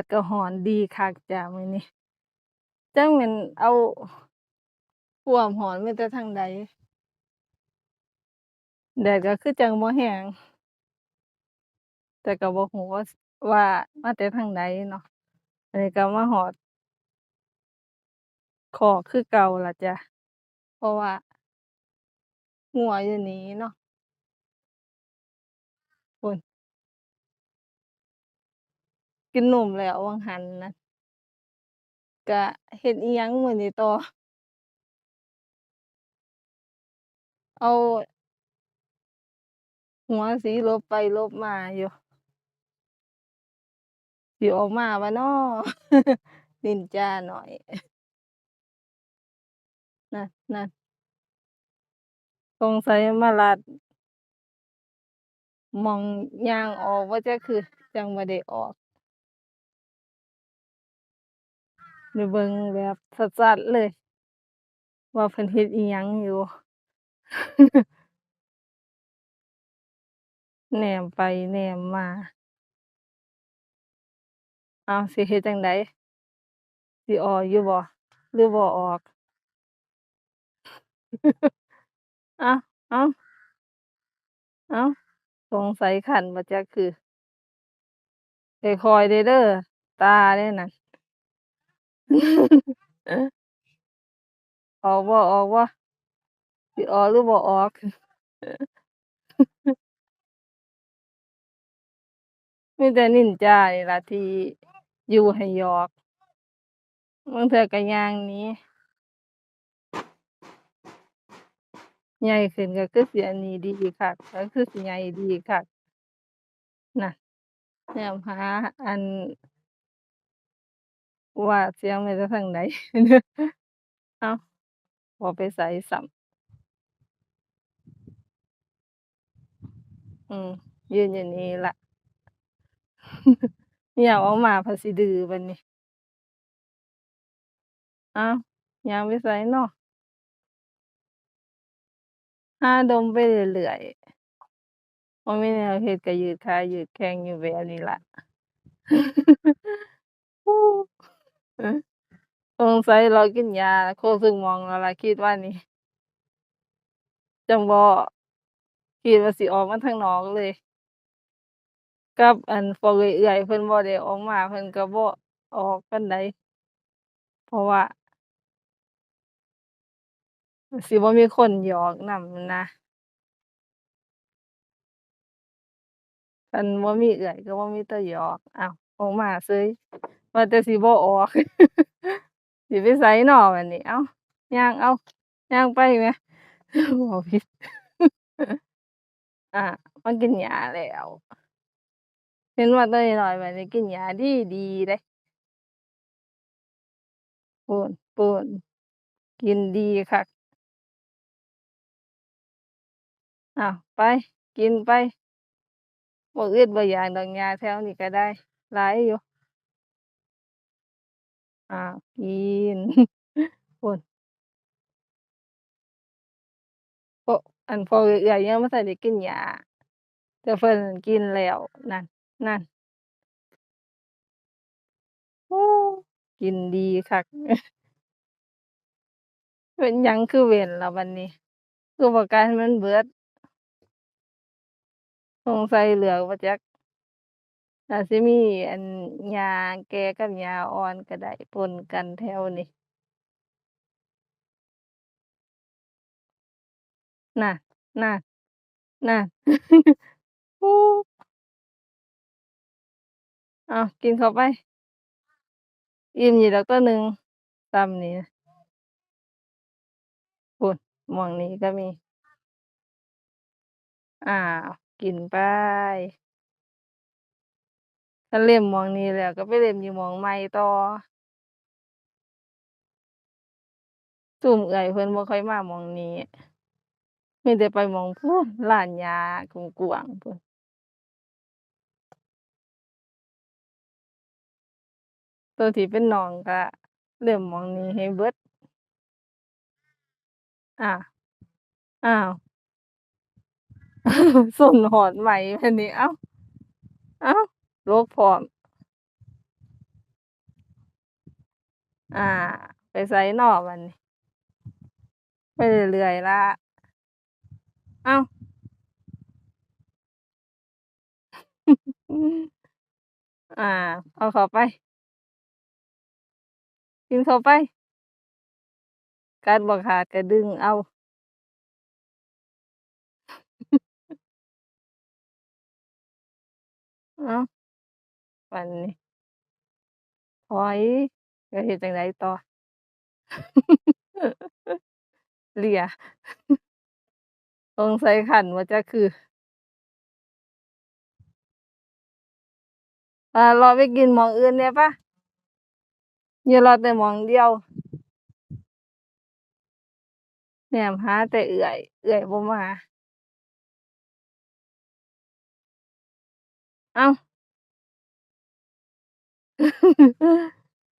ดก็ร้อนดีคักจ้ะมื้อนี้จักแม่นเอาความร้อนมาแต่ทางใดแดดก็คือจังบ่แรงแต่ก็บ่รู้ว่าว่ามาแต่ทางใดเนาะอันนี้ก็มาฮอดคอคือเก่าล่ะจ้ะเพราะว่างัวอยู่นี่เนาะ พู้น กินนมแล้ววังหันนะก็เฮ็ดอิหยังมื้อนี้ต่อ เอา หัวสิหลบไปลบมาอยู่สิออกมาบ่น้อ นินจาหน้อย นั่นๆสงสัยมาลัดมองยางออกบ่าจักคือ จังบ่ได้ออก ได้เบิ่งแบบชัดๆเลย ว่าเพิ่นเฮ็ดอิหยังอยู่แหนมไปแหนมมา เอาสิเฮ็ดจังใดสิออกอยู่บ่หรือบ่ออกเอ้าวอ้าวอ้าสงสัยคันบ่จักคือค่อยๆเด้อเด้อตาเด้นั่น ออกบ่ออกบ่สิออกหรือบ่ออกมีแต่นินจานี่ล่ะที่อยู่ให้หยอกบางเทื่อก็ย่างหนี้ ใหญ่ขึ้นก็คือเสิอันนี้ดีคักก็คือสิใหญ่ดีคักน่ะแนมหาอัน ว่าเสียงมาแต่ทางใดอ้าวบ่ไปไสซ้ำอืม ยืนอยู่นี่ล่ะยามออกมาเพิ่นสิดื้อบัดนี้อ้าวย่างไปไสน้อหาดมไปเรื่อยๆบ่มีแนวเฮ็ดก็ยืดขายืดแข้งอยู่แบบนี้ละ สงสัยรอกินยาโครบทุกหม้องแล้วล่ะคิดว่านี่ จังบ่คิดว่าสิออกมาข้างนอกเลย กับอันพวกเอื้อยๆเพิ่นบ่ได้ออกมาเพิ่นก็บ่ออกปานใดเพราะว่าสิบ่มีคนหยอกนำนะคันบ่มีเอื้อยก็บ่มีแต่หยอกอ้าวออกมาเฉย ว่าแต่สิบ่ออก สิไปไสน้อบัดนี้เอ้าย่างเอ้าย่างไปแหมเว้าผิดอามากินหญ้าแล้วเห็นว่าแต่น้อยๆบัดนี้กินหญ้าดีดีเดะพู้นพู้นกินดีคักอ้าวไป กินไปบ่อึดบ่อยากดอกหญ้าแถวนี้ก็ได้หลายอยู่ อ้าว กินพู้นพวกอันพวกเอื้อยๆยังบ่ทันได้กินหญ้าแต่เพิ่นนั่นกินแล้ว นั่น นั่น โอ้ กินดีคัก เป็นหยังคือเว้นล่ะบัดนี้ คือบ่กันให้มันเบิด สงสัยเหลือบ่จัก น่าสิมีอันหญ้าแก่กับหญ้าอ่อนก็ได้ปนกันแถวนี้ นั่น นั่น นั่นโอ้อ้าว กินเข้าไป อิ่มอยู่ดอกเทื่อหนึ่งส่ำนี้พู้นหม้องนี้ก็มี อ้าว กินไป คันเล่มมองนี้แล้วก็ไปเล่มอยู่มองใหม่ต่อซุมเอื้อยเพิ่นบ่ค่อยมามองนี้มีแต่ไปมองพู้นร้านหญ้ากวงพู้นตัวที่เป็นน้องก็เล่มมองนี้ให้เบิดอ้าวอ้าวส้นฮอดไหม่แบัดนี้เอ้าวอ้า ลกพร้อม อ่า ไปไสน้อบันไปเรื่อยๆล่ะอ้าอ่า เอาเข้าไป กินเข้าไปกัดบ่ขาดก็ดึงเอาอ้า บัดนี้ ถอยแล้วเฮ็ดจั่งใดต่อ เลีย สงสัยคันบ่าจักคือปาเลาะไปกินหม้องอื่นแหน่ปะ อย่าเลาะแต่หม้องเดียว แหนมหาแต่เอื้อย เอื้อยบ่มา เอ้า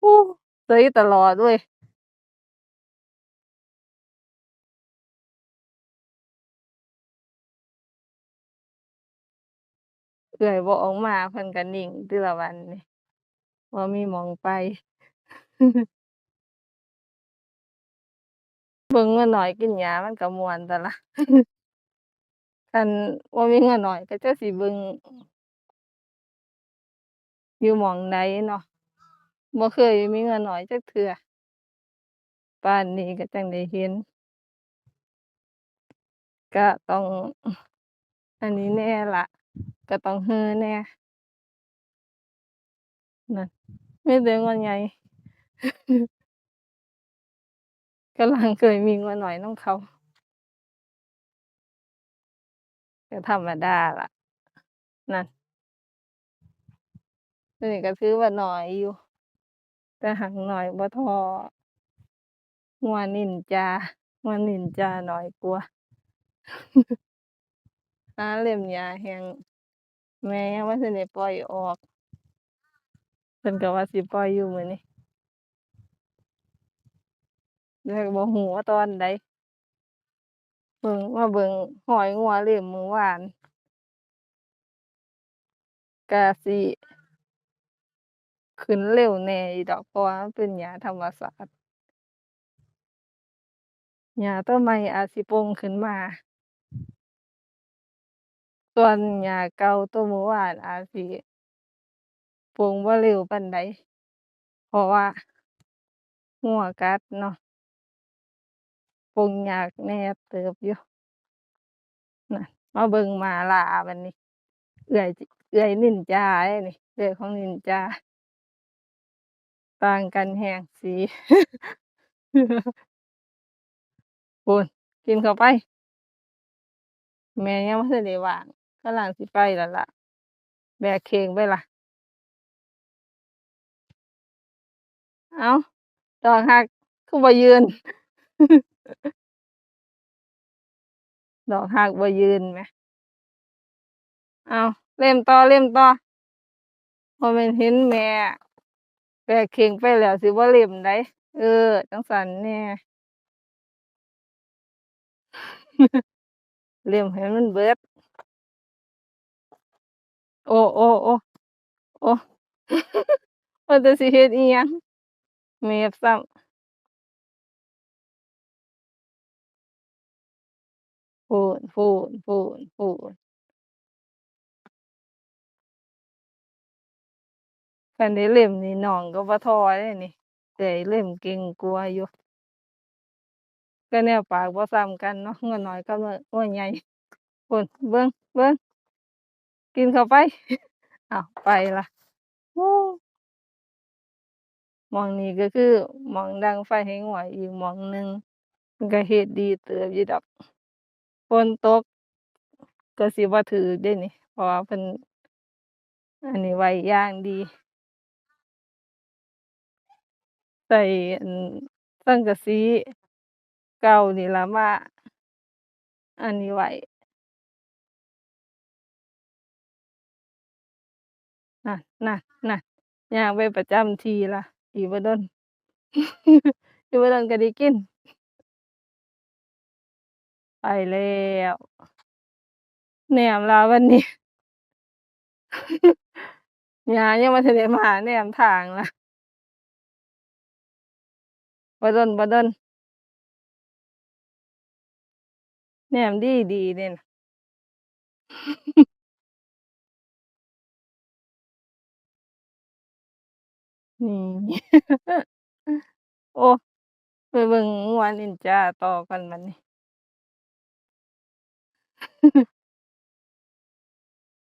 โอ้เซยตลอดเว้ยเอื้อยบ่ออกมาเพิ่นก็นิ่งติล่ะบัดนี้บ่มีหม้องไป เบิ่งงัวน้อยกินหญ้ามันก็ม่วนตั่ล่ะ คันบ่มีเงัวน้อยก็จักสิเบิ่ง อยู่หมองใดเนาะบ่เคยมีเงัวน้อยจักเทื่อป่านนี้ก็จังได้เห็น ก็ต้อง อันนี้แน่ละก็ต้องเฮ่อแน่นั่นไมีแต่งัวใหญ่กำลังเคยมีงัวน้อยนำเขาก็ธรรมดาล่ะนั่น ตัวนี้ก็ถือว่าน้อยอยู่ แต่หักน้อยบ่ท่างัวนินจางัวนินจาหน้อยกว่าหาเล็มหญ้าแฮ่งแม่ยังบ่ทันได้ปล่อยออกเพิ่นก็ว่าสิปล่อยอยู่มื้อนี้แต่ก็บ่ฮู้ว่าตอนใดเบิ่งมาเบิ่งหอยงัวเล็มมื้อวานก็สิ ขึ้นเร็วแหน่อยู่ดอก เพราะว่ามันเป็นหญ้าธรรมชาติ หญ้าต้นใหม่อาจสิโป่งขึ้นมา ส่วนหญ้าเก่าต้นเมื่อวานอาจสิโป่งบ่เร็วปานใด เพราะว่างัวกัดเนาะ โป่งยากแหน่เติบอยู่น่ะมาเบิ่งหมาล้าบัดนี้ เอื้อยเอื้อยนินจาเด้นี่เอื้อยของนินจา ต่างกันแรงสีพู้นกินเข้าไป แม่ยังบ่ทันได้ว่างกำลังสิไปแล้วล่ะ แบกเข่งไปล่ะ เอ้าวดอกรักคือบ่ยืนดอกรักบ่ยืนแหม เอ้าเล่มต่อเล่มต่อบ่แม่นเห็นแม่ แบกเข่งไปแล้วสิบ่าเล่มไดเออจังซั้นแหน่ยเล่มให้มันเบิด โอ้ๆๆโอ้ว่าแต่สิเฮ็ดอิหยังเมฟซ้ำพูนพูนพูนพูน คันได้เล่มนี่น้องก็บ่ทอเดะนี่เอื้อเล่มเก่งกว่าอยู่แต่แนวปากบ่ซ้ำกันเนาะเงัวน้อยกับงัวงัวใหญ่ฝนเบิ่งเบิ่งกินเข้าไปอ้าวไปละมองนี้ก็คือมองดังไฟให้งัวอีกมองหนึ่งเพิ่นก็เฮ็ดดีเติบอยู่ดอกฝนตกก็สิบ่ถึกเดะนี่เพราะว่าเพิ่นอันนี้ไว้ย่างดี ใช้ อันสังกะสีเก่านี่ล่ะ มา อันนี้ไว้ นั่น ๆ ๆ ย่างไปประจำที่ล่ะ อีกบ่โดน อีกบ่โดนก็ได้กิน ไปแล้วแหนมล่ะวันนี้ ย่ายังบ่ทันได้มาแหนมทางล่ะ บ่ดนบ่ดนแนมดีดีเดะน่ะนี่ โอ้ ไปเบิ่งงัวนินจาต่อก่อนบัดนี้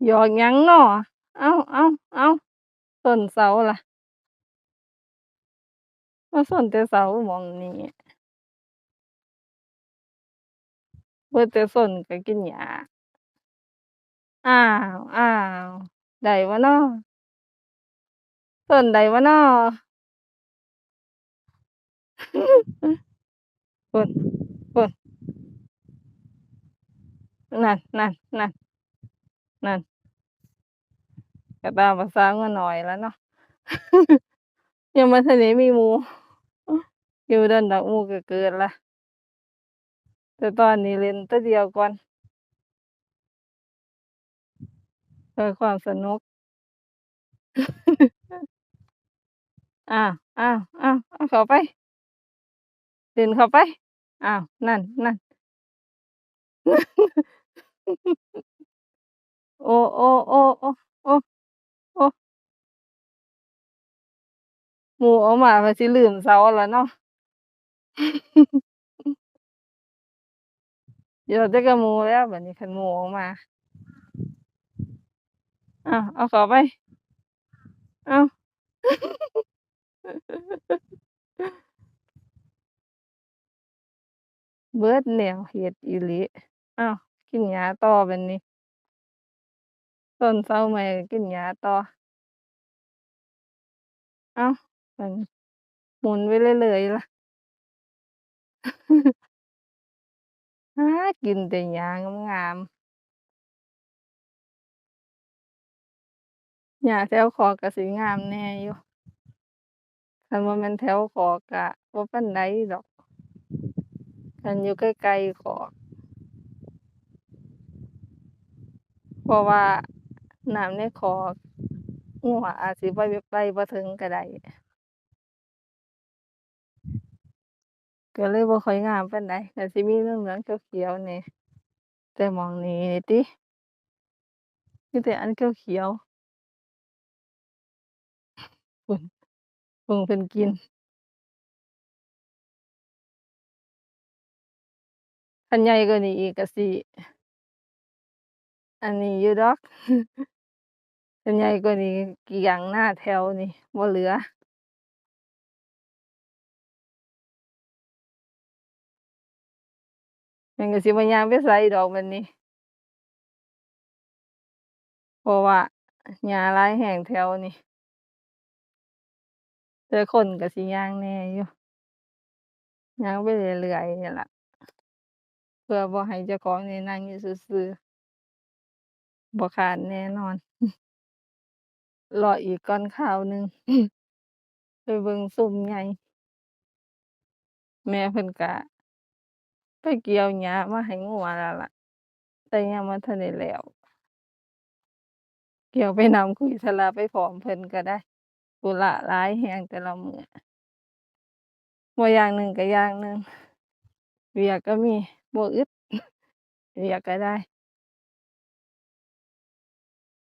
หยอกยังเนาะเอเอ้าๆๆส้นเสาล่ะ มาสนเต่เสาหมองนี้เบิดแตะสนก็กินยาอ้าวอ้าวได้วะเนาะสนได้วะเนาะปนปนนั่นนั่นนั่นนั่นกระตามภาษาเมาหน่อยแล้วเนาะยังมาทะเลมีมู อยู่โดนดอกมูก็เกิดละแต่ตอนนี้เล่นแต่เดียวก่อนเพื่อความสนุก อ้าวๆๆเอาเข้าไปเดินเข้าไป อ้าว นั่นๆโอ้ๆๆๆโอ้โอ้โอ้มู่ออกมาก็สิลืมเสาแล้วเนาะ เหลือแต่กับหมู่แล้วแบัดนี้คันหมูออกมาอ้าวเอาข้าไปเอาเบิดแนวเฮ็ดอีลีอ้าวกินหญ้าต่อบัดนี้ต้นเสาใหม่กินหญ้าต่ออ้าวบันหมุนไปเรื่อยๆล่ะ หากินแต่หญ้างาม หญ้าแถวคอกก็สิงามแหน่อยู่ คันบ่แม่นแถวคอกก็บ่ปานใดดอก คันอยู่ไกลๆคอก เพราะว่าน้ำในคอก งัวอาจสิบ่ ไปบ่ถึงก็ได้ ก็เลยบ่ค่อยงามปานใดก็สิมีเหลืองๆเขียวๆแหน่แต่หม้องนี้นี่ติมีแต่อันเขียวๆพู้นเบิ่งเพิ่นกินคันใหญ่กว่านี้อีกก็สิอันนี้อยู่ดอกคันใหญ่กว่านี้เกลี้ยงหน้าแถวนี้บ่เหลือ มันก็สิบ่ย่างไปไสดอกบัดนี้ เพราะว่าหญ้าหลายแรงแถวนี้แต่คนก็สิย่างแหน่อยู่ย่างไปเรื่อยๆนี่ล่ะเพื่อบ่ให้เจ้าของนี่นั่งอยู่ซื่อๆบ่คร้านแน่นอนรออีกก่อนคราวหนึ่งไปเบิ่งซุ้มใหญ่แม่เพิ่นก็ ไปเกี่ยวหญ้ามาให้งัวแล้วล่ะ แต่ยังบ่ทันได้แล้ว เกี่ยวไปนำคุยสลไปพร้อมเพิ่นก็ได้ ธุระหลายแรงแต่ละมื้อ บ่อย่างหนึ่งก็อย่างหนึ่ง เวียกก็มี บ่อึด เวียกก็ได้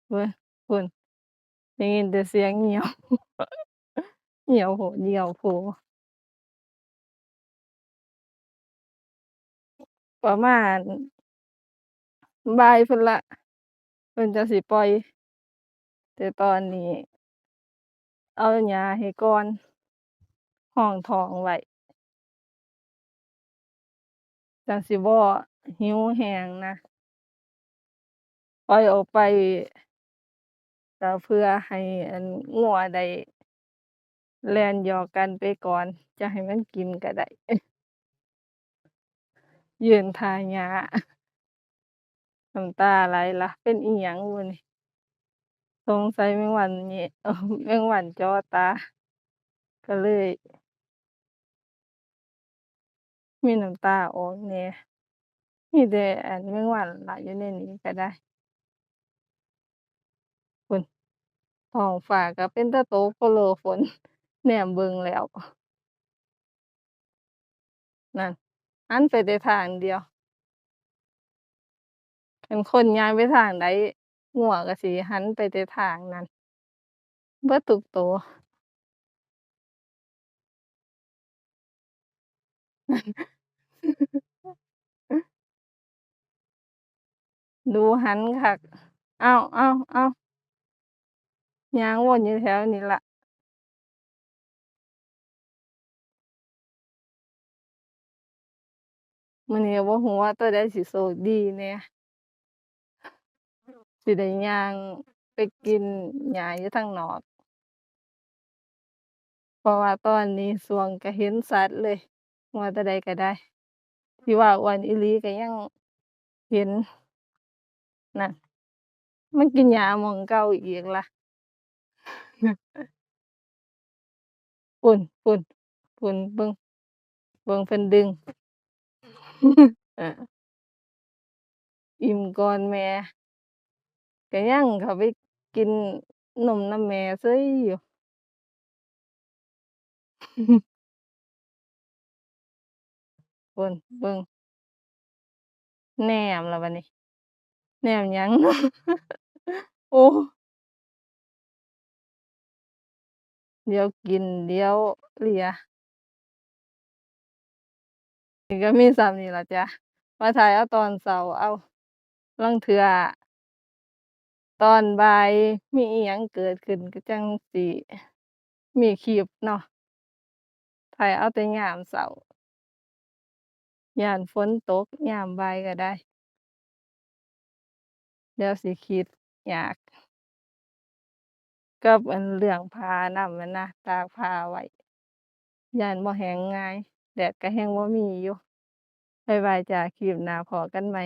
เบิ่งพู้น ได้ยินแต่เสียงเหยี่ยว เหยี่ยวโพดเหยี่ยวโผ ประมาณ บ่ายพู้นล่ะ เพิ่นจั่งสิปล่อย แต่ตอนนี้ เอาหญ้าให้ก่อนห้องท้องไว้ จั่งสิบ่หิวแรงนะ ปล่อยออกไป ก็เพื่อให้ อั่น งัวได้แล่นหยอกกันไปก่อนจะให้มันกินก็ได้ ยืนทาหญ้าน้ำตาไหลละเป็นอิหยังบุนี่สงสัยแมงวันแหยะเออแมงวันจาะตา ก็เลย มีน้ำตาออกแหน่ยมีแต่อันแมงวันล่ะอยู่ในนี้ก็ได้พู้นท้องฟ้าก็เป็นตาตกโพโลฝนแนมเบิงแล้ว นั่น หันไปแต่ทางเดียวคันคนย่างไปทางใดงัวก็สิหันไปแต่ทางนั้นเบิดทุกโตดูหันคักอ้าวๆๆย่างวนอยู่แถวนี้ละ มื้อนี้ก็บ่ก็ว่าตัวใดสิโชคดีแหน่ยสิได้ย่างไปกินหญ้าอยู่ทางนอก เพราะว่าตอนนี้ช่วงก็เห็นชัดเลยว่าตัวใดก็ได้ ที่ว่าอ้วนอีหลีก็ยังเห็นนั่นมันกินหญ้ามองเก่าอีกละพู้นพู้นพู้นเบิงเบิงเพิ่นดึง เออ อิ่มก่อนแม่ ก็ยังเข้าไปกินนมนำแม่เฉยอยู่พู้นเบิ่ง แหนมล้วบัดนี้ แหนมหยังโอ้ เดี๋ยวกิน เดี๋ยวเลีย ก็มีส่ำนี้ล่ะจ้ะมาถ่ายเอาตอนเช้าเอาลางเทื่อตอนบ่ายมีอิหยังเกิดขึ้นก็จังสิมีคลิปเนาะถ่ายเอาแต่ยามเช้ายานฝนตกยามบ่ายก็ได้ เดี๋ยวสิคิดอยากกับอันเรื่องผานำนั้นนะตากผ้าไว้ยานบ่แห้งง่าย แดดก็แฮ่งบ่มีอยู่ บ๊ายบายจ้า คลิปหน้าพ้อกันใหม่